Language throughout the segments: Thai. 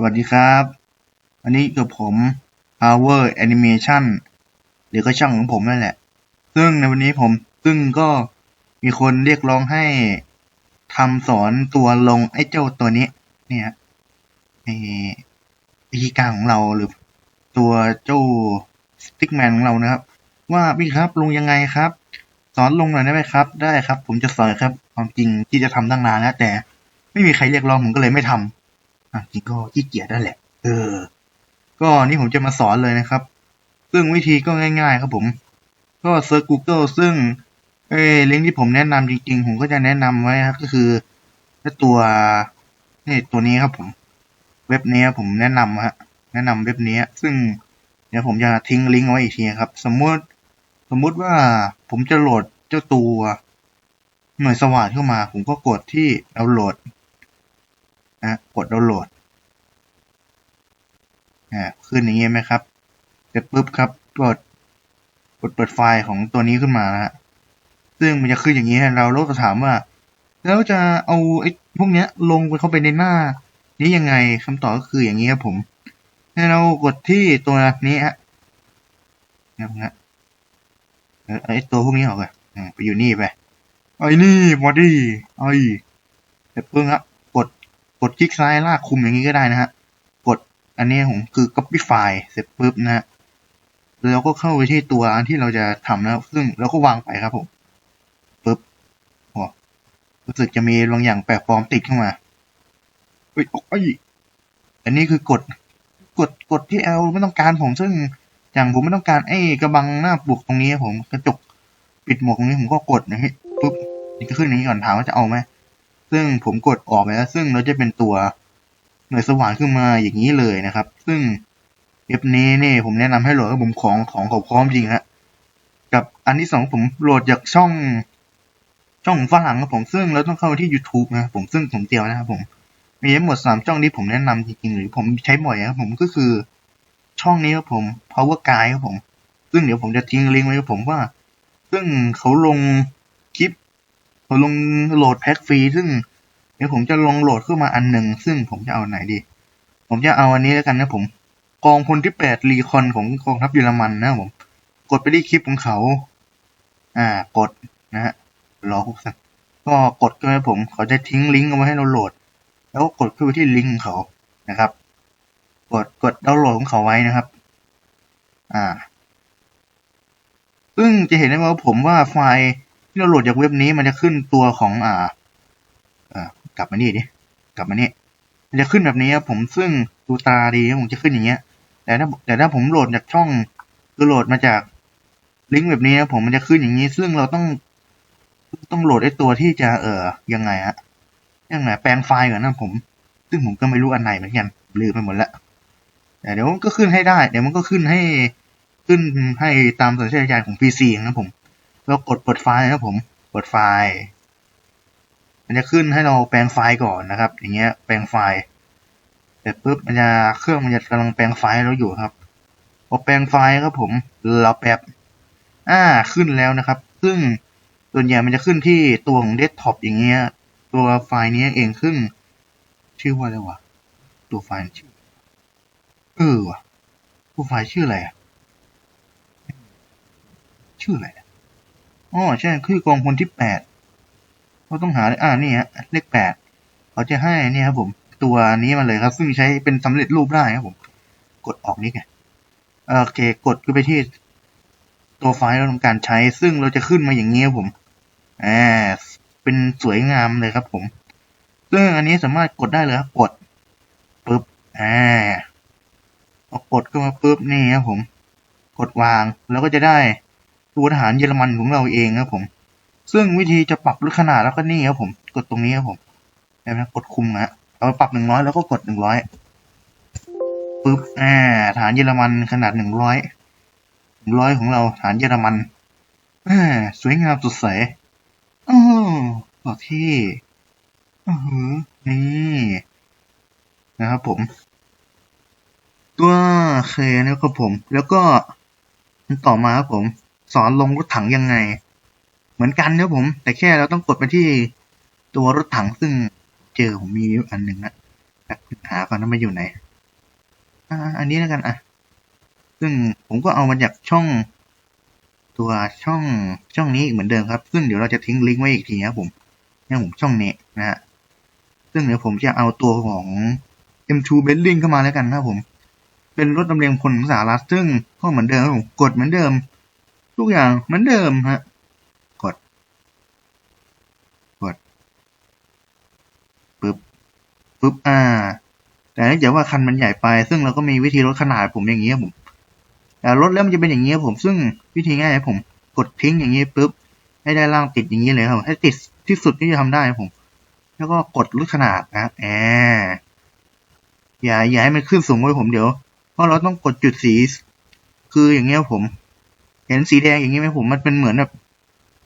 สวัสดีครับ อันนี้กับผม Power Animation หรือก็ช่องของผมนั่นแหละ ซึ่งในวันนี้ผมซึ่งก็มีคนเรียกร้องให้ทำสอนตัวลงไอ้เจ้าตัวนี้ เนี่ยไอ้วิธีการของเราหรือตัวเจ้าสติ๊กแมนของเรานะครับ ว่าพี่ครับลงยังไงครับ สอนลงหน่อยได้ไหมครับ ได้ครับ ผมจะสอนครับ ความจริงที่จะทำตั้งนานแล้วแต่ไม่มีใครเรียกร้องผมก็เลยไม่ทำ อะจริงก็ขี้เกียจนั่นแหละ เออ ก็นี่ผมจะมาสอนเลยนะครับ ซึ่งวิธีก็ง่าย ๆ ครับผม ก็เซิร์ช Google ซึ่งเอ้ลิงก์ที่ผมแนะนำจริงๆ ผมก็จะแนะนำไว้ครับ ก็คือตัวนี่ตัวนี้ครับผม เว็บนี้ผมแนะนำฮะแนะนำเว็บนี้ ซึ่งเดี๋ยวผมจะทิ้งลิงก์ไว้อีกทีครับ สมมติสมมุติว่าผมจะโหลดเจ้าตัวหน่วยสว่านเข้ามา ผมก็กดที่ดาวน์โหลด นะกดดาวน์โหลดอ่าขึ้นอย่างเงี้ยไหมครับเสร็จปุ๊บครับกดกดเปิดไฟล์ของตัวนี้ขึ้นมานะฮะซึ่งมันจะขึ้นอย่างนี้ให้เราแล้วก็ถามว่า แล้วจะเอาไอ้พวกเนี้ยลงไปเข้าไปในหน้า นี้ยังไงคำตอบก็คืออย่างนี้ครับผม ให้เรากดที่ตัวนี้ฮะนะฮะไอ้ตัวพวกนี้ออกเลยอ่าไปอยู่นี่ไปไอ้นี่บอดี้ไอ้เสร็จปุ๊บครับ กดคลิกซ้ายลากคุมอย่างนี้ก็ได้นะฮะ กดอันนี้ผมคือ copy file เสร็จปุ๊บนะฮะแล้วก็เข้าไปที่ตัวอันที่เราจะทำนะซึ่งเราก็วางไปครับผมปุ๊บโอ้รู้สึกจะมีบางอย่างแปลกปลอมติดเข้ามาเฮ้ยโอ้ยอันนี้คือกด กดกดที่ L ไม่ต้องการผมซึ่งอย่างผมไม่ต้องการไอ้กระบังหน้าปลุกตรงนี้ผมกระจกปิดหมวกตรงนี้ผมก็กดนะฮะปุ๊บนี่ก็ขึ้นอย่างนี้ก่อนถามว่าจะเอาไหม ซึ่งผมกดออกไปแล้ว ซึ่งเราจะเป็นตัวหน่วยสว่านขึ้นมาอย่างนี้เลยนะครับ ซึ่งเอฟนี้นี่ผมแนะนำให้โหลดกับผมของของเขาพร้อมจริงฮะกับอันที่สองผมโหลดจากช่อง ช่องฝรั่งครับผมซึ่งเราต้องเข้าที่ YouTube นะผมซึ่งผมเตียมนะครับผมมีทั้งหมดสามช่องที่ผมแนะนำจริงๆหรือผมใช้บ่อยครับผมก็คือช่องนี้ครับผม Power Guide ครับผม ซึ่งเดี๋ยวผมจะทิ้งลิงก์ไว้ครับผมว่า ซึ่งเขาลง ผมลงโหลดแพ็กฟรีซึ่งเดี๋ยวผมจะลงโหลดขึ้นมาอันหนึ่งซึ่งผมจะเอาไหนดี ผมจะเอาอันนี้แล้วกันนะผม กองพลที่แปดรีคอนของกองทัพเยอรมันนะผม กดไปที่คลิปของเขา อ่ากดนะฮะรอสักก็กดก็ให้ผมเขาจะทิ้งลิงก์เอาไว้ให้เราโหลด แล้วก็กดเข้าไปที่ลิงก์ของเขานะครับ กดกดดาวน์โหลดของเขาไว้นะครับ อ่า ซึ่งจะเห็นได้ว่าผมว่าไฟล์ ที่เราโหลดจากเว็บนี้มันจะขึ้นตัวของอ่าอ่ากลับมานี่ดิกลับมานี่มันจะขึ้นแบบนี้ครับผมซึ่งดูตาดีผมจะขึ้นอย่างเงี้ย แต่ถ้าแต่ถ้าผมโหลดจากช่องคือโหลดมาจากลิงก์แบบนี้นะผมมันจะขึ้นอย่างนี้ ซึ่งเราต้องต้องโหลดไอ้ตัวที่จะเอ่อยังไงฮะยังไงแปลงไฟล์ก่อนนะผม ซึ่งผมก็ไม่รู้อันไหนเหมือนกันลืมไปหมดล้วแต่เดี๋ยวมันก็ขึ้นให้ได้ เดี๋ยวมันก็ขึ้นให้ขึ้นให้ตามสัญชาตญาณของ PC นะผม เรากดเปิดไฟล์นะครับผม เปิดไฟล์ มันจะขึ้นให้เราแปลงไฟล์ก่อนนะครับ อย่างเงี้ย แปลงไฟล์เสร็จปุ๊บมันจะเครื่องมันจะกำลังแปลงไฟล์ให้เราอยู่ครับพอแปลงไฟล์ครับผม เราแป๊บ อ่า ขึ้นแล้วนะครับ ซึ่งส่วนใหญ่มันจะขึ้นที่ตัวของเดสก์ท็อปอย่างเงี้ย ตัวไฟล์นี้เองซึ่งชื่อว่าอะไรวะ ตัวไฟล์ชื่อ เออวะตัวไฟล์ชื่ออะไรอะชื่ออะไรอะ อ๋อใช่คือกองพลที่แปดเราต้องหาอ่านี่ฮะเลขแปดเขาจะให้นี่ครับผม ตัวนี้มาเลยครับ ซึ่งใช้เป็นสำเร็จรูปได้ครับผม กดออกนี่ไงโอเค กดไปที่ตัวไฟล์เราทำการใช้ ซึ่งเราจะขึ้นมาอย่างนี้ครับผมอ่าเป็นสวยงามเลยครับผม ซึ่งอันนี้สามารถกดได้เลยครับกดปุ๊บอ่าพอกดเข้ามาปุ๊บนี่ครับผม กดวางแล้วก็จะได้ ตัวทหารเยอรมันของเราเองครับผม ซึ่งวิธีจะปรับลดขนาดแล้วก็นี่ครับผม กดตรงนี้ครับผมแล้วนะกดคุมนะเอาปรับหนึ่งร้อยแล้วก็กดหนึ่งร้อยปึ๊บอ่าฐานเยอรมันขนาดหนึ่งร้อยหนึ่งร้อยของเราฐานเยอรมันอ่าสวยงามสดใสอ๋ต่อที่อือหือนี่นะครับผม ตัวเคนะครับผม แล้วก็ต่อมาครับผม สอนลงรถถังยังไง เหมือนกันนะผม แต่แค่เราต้องกดไปที่ตัวรถถังซึ่งเจอผมมีอันหนึ่งนะหาก่อนว่ามันอยู่ไหนอ่าอันนี้แล้วกันอะ ซึ่งผมก็เอามาจากช่อง ตัวช่องช่องนี้เหมือนเดิมครับ ซึ่งเดี๋ยวเราจะทิ้งลิงก์ไว้อีกทีนะผมเนี่ยผมช่องนี้นะฮะซึ่งเดี๋ยวผมจะเอาตัวของ M2 b e l l i n g เข้ามาแล้วกันนะผม เป็นรถดำเนินพลของสหรัฐซึ่งก็เหมือนเดิมผมกดเหมือนเดิม ทุกอย่างเหมือนเดิมฮะ กด กด ปึ๊บ ปึ๊บ อ่า แต่เนื่องจากว่าคันมันใหญ่ไป ซึ่งเราก็มีวิธีลดขนาดผมอย่างนี้ครับผมแต่ลดแล้วมันจะเป็นอย่างนี้ครับผม ซึ่งวิธีง่ายครับผม กดทิ้งอย่างนี้ปุ๊บ ให้ได้ล่างติดอย่างนี้เลยครับผมให้ติดที่สุดที่จะทำได้ครับผม แล้วก็กดลดขนาดนะแอบอย่าอย่าให้มันขึ้นสูงไว้ผมเดี๋ยว เพราะเราต้องกดจุดสี คืออย่างเงี้ยครับผม เห็นสีแดงอย่างนี้ไหมผมมันเป็นเหมือนแบบ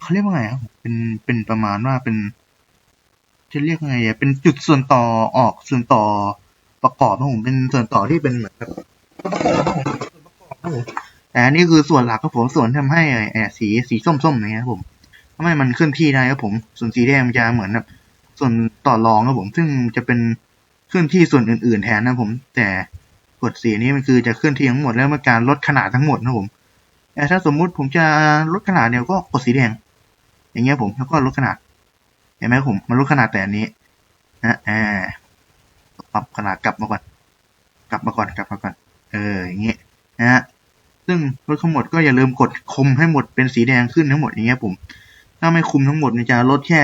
เขาเรียกว่าไงครับเป็นเป็นประมาณว่าเป็น จะเรียกไงอะเป็นจุดส่วนต่อออกส่วนต่อประกอบครับผมเป็นส่วนต่อที่เป็นเหมือนแบบแต่อันนี้คือส่วนหลักครับผมส่วนทำให้แอบสีสีส้มๆอย่างเงี้ยครับผมทำให้มันเคลื่อนที่ได้ครับผม ส่วนสีแดงมันจะเหมือนแบบส่วนต่อรองครับผม ซึ่งจะเป็นเคลื่อนที่ส่วนอื่น ๆ แทนนะผม แต่กดสีนี้มันคือจะเคลื่อนที่ทั้งหมดแล้วมันการลดขนาดทั้งหมดนะผม แต่ถ้าสมมุติผมจะลดขนาดเนี่ยก็กดสีแดง อย่างเงี้ยผมแล้วก็ลดขนาด เห็นไหมผมมันลดขนาดแต่อันนี้นะอ่าปรับขนาดกลับมาก่อน กลับมาก่อนกลับมาก่อน เอออย่างเงี้ยนะฮะซึ่งลดทั้งหมดก็อย่าลืมกดคุมให้หมดเป็นสีแดงขึ้นทั้งหมดอย่างเงี้ยผม ถ้าไม่คุมทั้งหมดมันจะลดแค่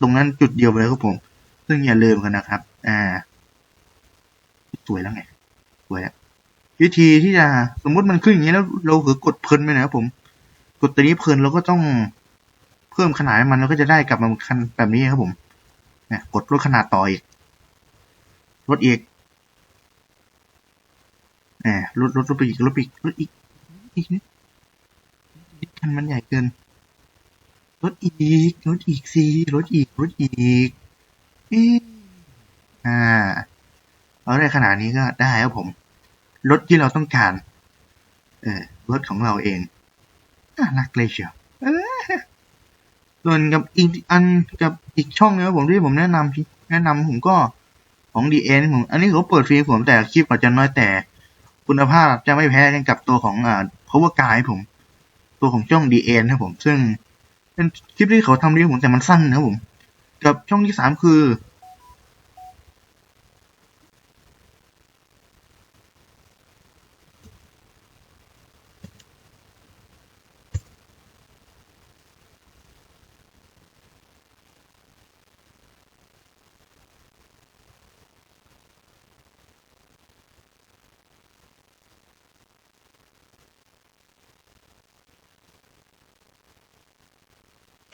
ตรงนั้นจุดเดียวไปเลยครับผม ซึ่งอย่าลืมกันนะครับ อ่า สวยแล้วไง สวยแล้ว วิธีที่จะสมมติมันขึ้นอย่างนี้แล้วเราคือกดเพลินไปนะครับผม กดตัวนี้เพลินเราก็ต้องเพิ่มขนาดให้มันแล้วก็จะได้กลับมาคันแบบนี้ครับผมเนี่ยกดลดขนาดต่ออีกลดอีกแหมลดลดลดไปอีกลดไปอีกลดอีกอีกนิดนิดคันมันใหญ่เกินลดอีกลดอีกสิลดอีกลดอีกอีอ่าเราได้ขนาดนี้ก็ได้ครับผม รถที่เราต้องการ เออรถของเราเองน่ารักเลยเชียวส่วนกับอีกอันกับอีกช่องนะครับผมที่ผมแนะนำที่แนะนำผมก็ของ DN ผมอันนี้เขาเปิดฟรีผมแต่คลิปอาจจะน้อยแต่คุณภาพจะไม่แพ้กันกับตัวของอ่า Power Guide ผม ตัวของช่อง DN นครับผม ซึ่งเป็นคลิปที่เขาทำดีผมแต่มันสั้นนะผม กับช่องที่สามคือ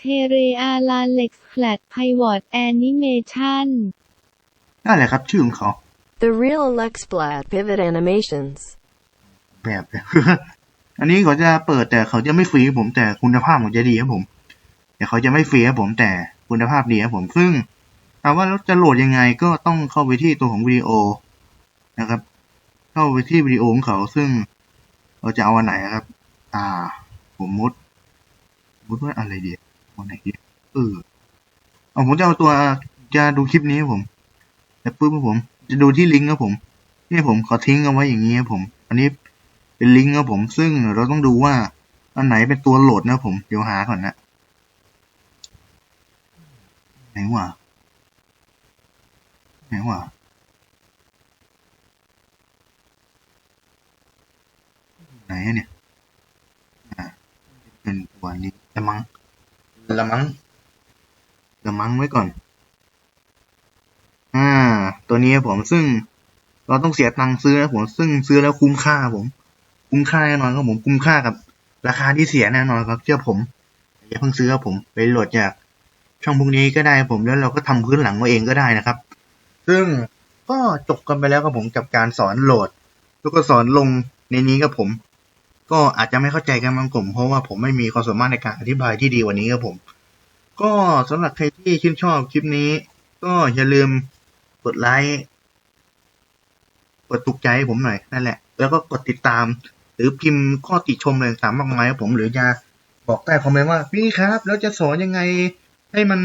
เทเรอาลาเล็กแฟลตไพวอตแอนิเมชันนั่นแหละครับชื่อของเขา The Real Lexblad Pivot Animations. แบบเลย อันนี้เขาจะเปิดแต่เขาจะไม่ฟรีครับผมแต่คุณภาพของจะดีครับผมแต่เขาจะไม่ฟรีครับผมแต่คุณภาพดีครับผมซึ่งถามว่าเราจะโหลดยังไงก็ต้องเข้าไปที่ตัวของวิดีโอนะครับ เข้าไปที่วิดีโอของเขาซึ่งเราจะเอาอันไหนครับ อ่า ผมมุดมุดว่าอะไรดีเอาไหนดีเออเอาผมจะเอาตัวจะดูคลิปนี้ครับผมแต่ปุ๊บครับผม จะดูที่ลิงก์ครับผมนี่ผมขอทิ้งเอาไว้อย่างนี้ครับผม อันนี้เป็นลิงก์ครับผม ซึ่งเราต้องดูว่าอันไหนเป็นตัวโหลดนะผม เดี๋ยวหาก่อนนะไหนวะไหนวะไหนเนี่ย อ่า เป็นตัวนี้ละมัง ละมังละมังไว้ก่อน อ่า ตัวนี้ผมซึ่ง เราต้องเสียตังค์ซื้อนะผมซึ่งซื้อแล้วคุ้มค่าผม คุ้มค่าแน่นอนครับผมคุ้มค่ากับ ราคาที่เสียแน่นอนครับเชื่อผมอย่าเพิ่งซื้อครับผมไปโหลดจากช่องพวกนี้ก็ได้ครับผมแล้วเราก็ทำพื้นหลังเอาเองก็ได้นะครับ ซึ่งก็จบกันไปแล้วครับผมกับการสอนโหลด แล้วก็สอนลงในนี้ครับผม ก็อาจจะไม่เข้าใจกันบางกลุ่มเพราะว่าผมไม่มีความสามารถในการอธิบายที่ดีกว่านี้ครับผม ก็สำหรับใครที่ชื่นชอบคลิปนี้ ก็อย่าลืมกดไลค์กดถูกใจให้ผมหน่อยนั่นแหละ แล้วก็กดติดตาม หรือพิมพ์ข้อติชมอะไรต่างๆมากมายครับผมหรือจะบอกใต้คอมเมนต์ว่าพี่ครับ แล้วจะสอนยังไงให้มัน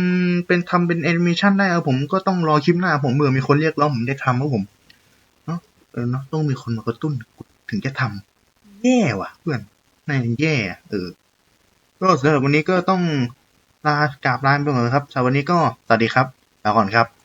เป็นทำเป็นแอนิเมชันได้ครับผมก็ต้องรอคลิปหน้าผมเมื่อมีคนเรียกร้องผมได้ทำครับผมเนาะเออเนาะต้องมีคนมากระตุ้นถึงจะทำ แย่ว่ะ เพื่อนน่ายแย่อเออก็สำหรับวันนี้ก็ต้องลากราบลาไปก่อนครับสำหรับวันนี้ก็สวัสดีครับลาก่อนครับ